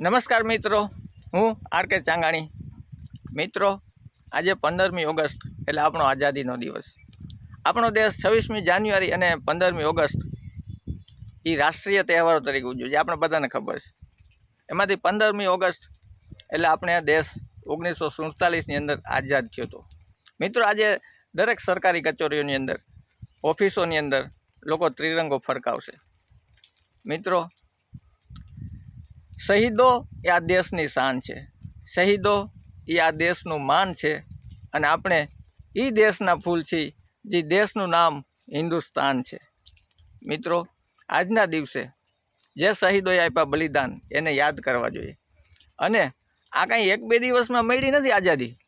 નમસ્કાર મિત્રો, હું આર કે ચાંગાણી. મિત્રો, આજે પંદરમી ઓગસ્ટ, એટલે આપણો આઝાદીનો દિવસ. આપણો દેશ છવ્વીસમી જાન્યુઆરી અને પંદરમી ઓગસ્ટ એ રાષ્ટ્રીય તહેવારો તરીકે ઉજવે છે આપણે બધાને ખબર છે. એમાંથી પંદરમી ઓગસ્ટ, એટલે આપણે દેશ ઓગણીસો સુડતાલીસની અંદર આઝાદ થયો હતો. મિત્રો, આજે દરેક સરકારી કચેરીઓની અંદર, ઓફિસોની અંદર લોકો ત્રિરંગો ફરકાવશે. મિત્રો શહીદો એ આ દેશની શાન છે. શહીદો એ આ દેશનું માન છે અને આપણે એ દેશના ફૂલ છીએ જે દેશનું નામ હિન્દુસ્તાન છે. મિત્રો, આજના દિવસે જે શહીદોએ આપ્યા બલિદાન એને યાદ કરવા જોઈએ. અને આ કાંઈ એક બે દિવસમાં મળી નથી આઝાદી.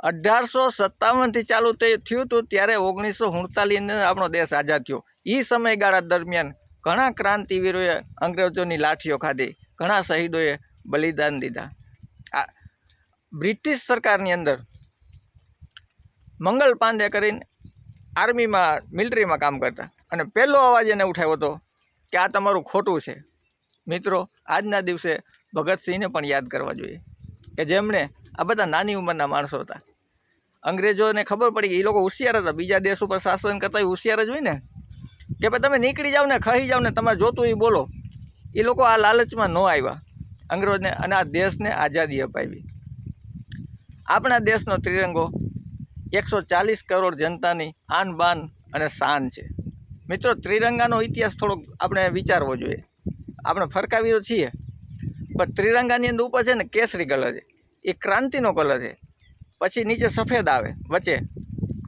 અઢારસો સત્તાવનથી ચાલુ તે થયું હતું ત્યારે ઓગણીસો સુડતાલીસની આપણો દેશ આઝાદ થયો. એ સમયગાળા દરમિયાન ઘણા ક્રાંતિવીરોએ અંગ્રેજોની લાઠીઓ ખાધી. ઘણા શહીદોએ બલિદાન દીધા. આ બ્રિટિશ સરકારની અંદર મંગલ પાંડે કરીને આર્મીમાં, મિલિટરીમાં કામ કરતા. અને પહેલો અવાજ એને ઉઠાવ્યો હતો કે આ તમારું ખોટું છે. મિત્રો, આજના દિવસે ભગતસિંહને પણ યાદ કરવા જોઈએ કે જેમણે આ બધા નાની ઉંમરના માણસો હતા. અંગ્રેજોને ખબર પડી કે એ લોકો હોશિયાર હતા. બીજા દેશ ઉપર શાસન કરતા હોશિયાર જ હોય ને. કે ભાઈ તમે નીકળી જાઓ ને ખાઈ જાઓ ને તમારે જોતું એ બોલો. એ લોકો આ લાલચમાં ન આવ્યા. અંગ્રેજને અને આ દેશને આઝાદી અપાવી. આપણા દેશનો ત્રિરંગો એકસો ચાલીસ કરોડ જનતાની આન બાન અને શાન છે. મિત્રો, ત્રિરંગાનો ઇતિહાસ થોડોક આપણે વિચારવો જોઈએ. આપણે ફરકાવી તો છીએ. પણ ત્રિરંગાની અંદર ઉપર છે ને કેસરી કલર છે. એ ક્રાંતિનો કલર છે. પછી નીચે સફેદ આવે, વચ્ચે.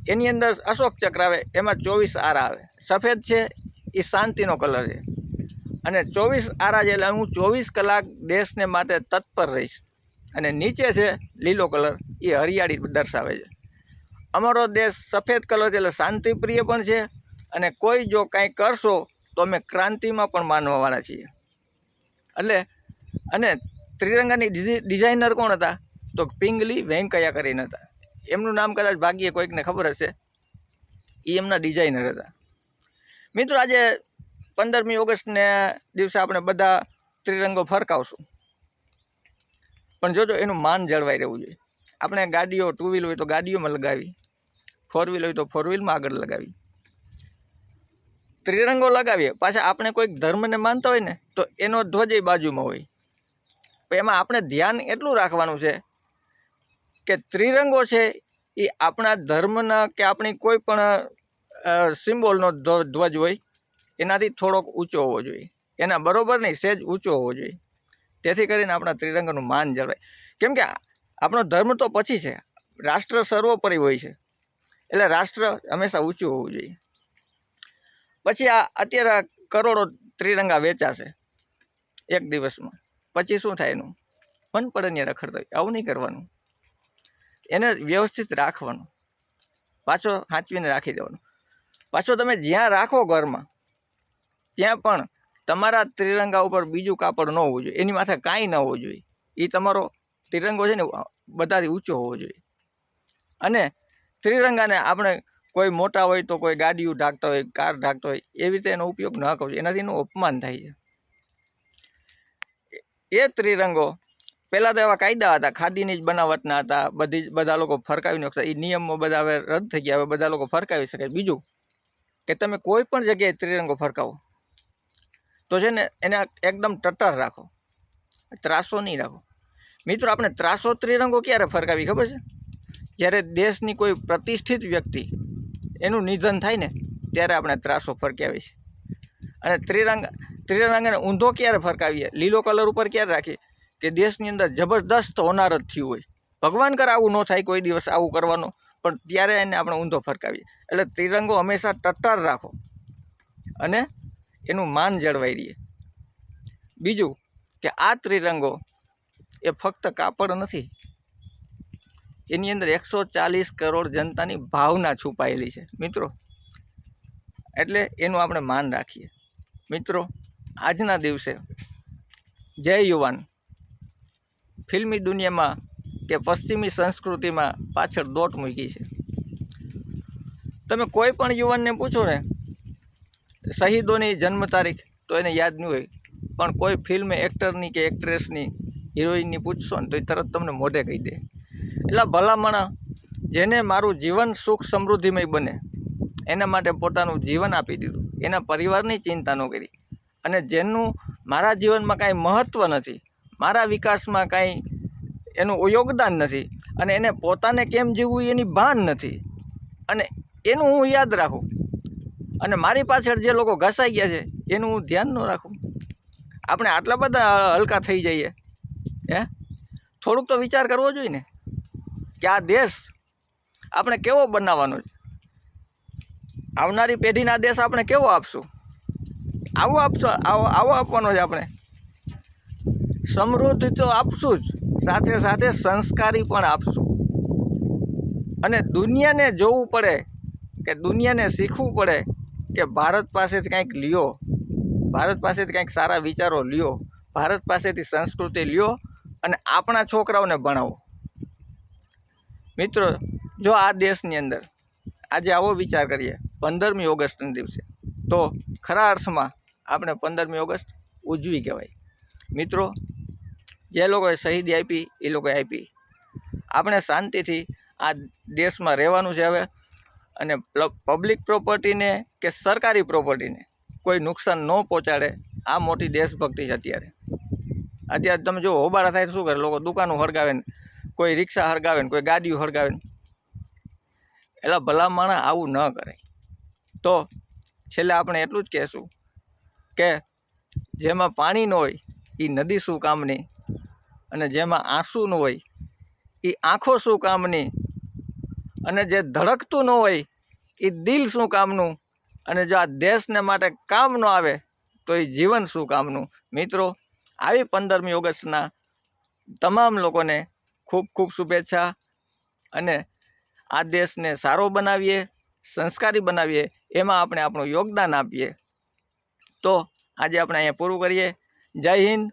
એની અંદર અશોક ચક્ર આવે, એમાં ચોવીસ આરા આવે. સફેદ છે, એ શાંતિનો કલર છે. અને ચોવીસ આરા છે એટલે હું ચોવીસ કલાક દેશને માટે તત્પર રહીશ. અને નીચે છે, લીલો કલર, એ હરિયાળી દર્શાવે છે. અમારો દેશ સફેદ કલર છે એટલે શાંતિપ્રિય પણ છે અને કોઈ જો કાંઈ કરશો, તો અમે ક્રાંતિમાં પણ માનવાવાળા છીએ. એટલે, અને ત્રિરંગાની ડિઝાઇનર કોણ હતા? તો પિંગલી વેંકૈયા કરીને હતા. એમનું નામ કદાચ ભાગ્યે કોઈકને ખબર હશે. એ એમના ડિઝાઇનર હતા. મિત્રો, આજે પંદરમી ઓગસ્ટને દિવસે આપણે બધા ત્રિરંગો ફરકાવશું. પણ જોજો, એનું માન જળવાઈ રહેવું જોઈએ. આપણે ગાડીઓ ટુ વ્હીલ હોય તો ગાડીઓમાં લગાવી ફોર વ્હીલ હોય તો ફોર વ્હીલમાં આગળ લગાવી. ત્રિરંગો લગાવીએ. પાછા આપણે કોઈક ધર્મને માનતા હોય ને, તો એનો ધ્વજ એ બાજુમાં હોય. એમાં આપણે ધ્યાન એટલું રાખવાનું છે કે ત્રિરંગો છે એ આપણા ધર્મના કે આપણી કોઈ પણ સિમ્બોલનો ધ્વજ હોય, એનાથી થોડોક ઊંચો હોવો જોઈએ. એના બરોબર નહીં, સહેજ ઊંચો હોવો જોઈએ. તેથી કરીને આપણા ત્રિરંગાનું માન જળવાય. કેમ કે આપણો ધર્મ તો પછી છે. રાષ્ટ્ર સર્વોપરી હોય છે. એટલે રાષ્ટ્ર હંમેશા ઊંચું હોવું જોઈએ. પછી આ અત્યારે કરોડો ત્રિરંગા વેચાશે. એક દિવસમાં. પછી શું થાય એનું? મન પડે ને રખડતો આવું નહીં કરવાનું. એને વ્યવસ્થિત રાખવાનું. પાછો સાચવીને રાખી દેવાનું. પાછો તમે જ્યાં રાખો ઘરમાં, ત્યાં પણ તમારા ત્રિરંગા ઉપર બીજું કાપડ ન હોવું જોઈએ. એની માથે કાંઈ ન હોવું જોઈએ. એ તમારો ત્રિરંગો છે ને, બધાથી ઊંચો હોવો જોઈએ. અને ત્રિરંગાને આપણે કોઈ મોટા હોય તો કોઈ ગાડીઓ ઢાંકતા હોય, કાર ઢાંકતા હોય, એવી રીતે એનો ઉપયોગ ન કરવો જોઈએ. એનાથી એનું અપમાન થાય છે. એ ત્રિરંગો પહેલાં તો એવા કાયદા હતા, ખાદીની જ બનાવટના હતા, બધી બધા લોકો ફરકાવી નાખતા. એ નિયમો બધા હવે રદ થઈ ગયા, હવે બધા લોકો ફરકાવી શકે. બીજું કે તમે કોઈ પણ જગ્યાએ ત્રિરંગો ફરકાવો, તો છે ને એને એકદમ ટટ્ટર રાખો. ત્રાસો નહીં રાખો. મિત્રો, આપણે ત્રાસો ત્રિરંગો ક્યારે ફરકાવી ખબર છે? જ્યારે દેશની કોઈ પ્રતિષ્ઠિત વ્યક્તિ એનું નિધન થાય ને, ત્યારે આપણે ત્રાસો ફરકાવીએ છીએ. અને ત્રિરંગ, ત્રિરંગાને ઊંધો ક્યારે ફરકાવીએ? લીલો કલર ઉપર ક્યારે રાખીએ? કે દેશની અંદર જબરદસ્ત હોનાર જ થયું હોય. ભગવાન કર આવું ન થાય કોઈ દિવસ આવું કરવાનું. પણ ત્યારે એને આપણે ઊંધો ફરકાવીએ. એટલે ત્રિરંગો હંમેશા ટટ્ટાર રાખો અને એનું માન જળવાઈ રહીએ. બીજું કે આ ત્રિરંગો એ ફક્ત કાપડ નથી, એની અંદર એકસો ચાલીસ કરોડ જનતાની ભાવના છુપાયેલી છે. મિત્રો, એટલે એનું આપણે માન રાખીએ. મિત્રો, આજના દિવસે જય યુવાન. ફિલ્મી દુનિયામાં કે પશ્ચિમી સંસ્કૃતિમાં પાછળ દોટ મૂકી છે. તમે કોઈ પણ યુવાનને પૂછો ને, શહીદોની જન્મ તારીખ તો એને યાદ નહીં હોય, પણ કોઈ ફિલ્મ એક્ટરની કે એક્ટ્રેસની હિરોઈનની પૂછશો ને તો એ તરત તમને મોઢે કહી દે. એટલે ભલામણા જેને મારું જીવન સુખ સમૃદ્ધિમય બને, એના માટે પોતાનું જીવન આપી દીધું. એના પરિવારની ચિંતા ન કરી. અને જેનું મારા જીવનમાં કાંઈ મહત્ત્વ નથી, મારા વિકાસમાં કાંઈ એનું યોગદાન નથી અને એને પોતાને કેમ જીવવું એની ભાન નથી. અને એનું હું યાદ રાખું. અને મારી પાછળ જે લોકો ઘસાઈ ગયા છે, એનું હું ધ્યાન ન રાખું. આપણે આટલા બધા હલકા થઈ જઈએ. હે? થોડુંક તો વિચાર કરવો જોઈએ ને. કે આ દેશ આપણે કેવો બનાવવાનો છે? આવનારી પેઢીના દેશ આપણે કેવો આપશું? આવો આપશો, આવો આવો આપવાનો છે આપણે. સમૃદ્ધિ તો આપશું જ. સાથે સાથે સંસ્કારી પણ આપશું. અને દુનિયાને જોવું પડે કે દુનિયાને શીખવું પડે કે ભારત પાસેથી કંઈક લ્યો, ભારત પાસેથી કંઈક સારા વિચારો લ્યો, ભારત પાસેથી સંસ્કૃતિ લ્યો અને આપણા છોકરાઓને ભણાવો. મિત્રો, જો આ દેશની અંદર આજે આવો વિચાર કરીએ, પંદરમી ઓગસ્ટના દિવસે, તો ખરા અર્થમાં આપણે પંદરમી ઓગસ્ટ ઉજવી કહેવાય. મિત્રો જે લોકોએ શહીદી આપી, એ લોકોએ આપી. આપણે શાંતિથી આ દેશમાં રહેવાનું છે હવે. અને પબ્લિક પ્રોપર્ટીને કે સરકારી પ્રોપર્ટીને કોઈ નુકસાન ન પહોંચાડે આ મોટી દેશભક્તિ છે અત્યારે. અત્યારે તમે જો હોબાળા થાય તો શું કરે? લોકો દુકાનો હળગાવે ને, કોઈ રિક્ષા હળગાવે ને, કોઈ ગાડીઓ હળગાવે ને. એટલે ભલા માણસ આવું ન કરે. તો છેલ્લે આપણે એટલું જ કહેશું કે જેમાં પાણી ન હોય એ નદી શું કામની? અને જેમાં આંસુ ન હોય એ આંખો શું કામની? અને જે ધડકતું ન હોય એ દિલ શું કામનું? અને જો આ દેશને માટે કામ ન આવે, તો એ જીવન શું કામનું? મિત્રો, આવી પંદરમી ઓગસ્ટના તમામ લોકોને ખૂબ ખૂબ શુભેચ્છા અને આ દેશને સારો બનાવીએ, સંસ્કારી બનાવીએ, એમાં આપણે આપણું યોગદાન આપીએ. તો આજે આપણે અહીંયા પૂરું કરીએ. જય હિન્દ.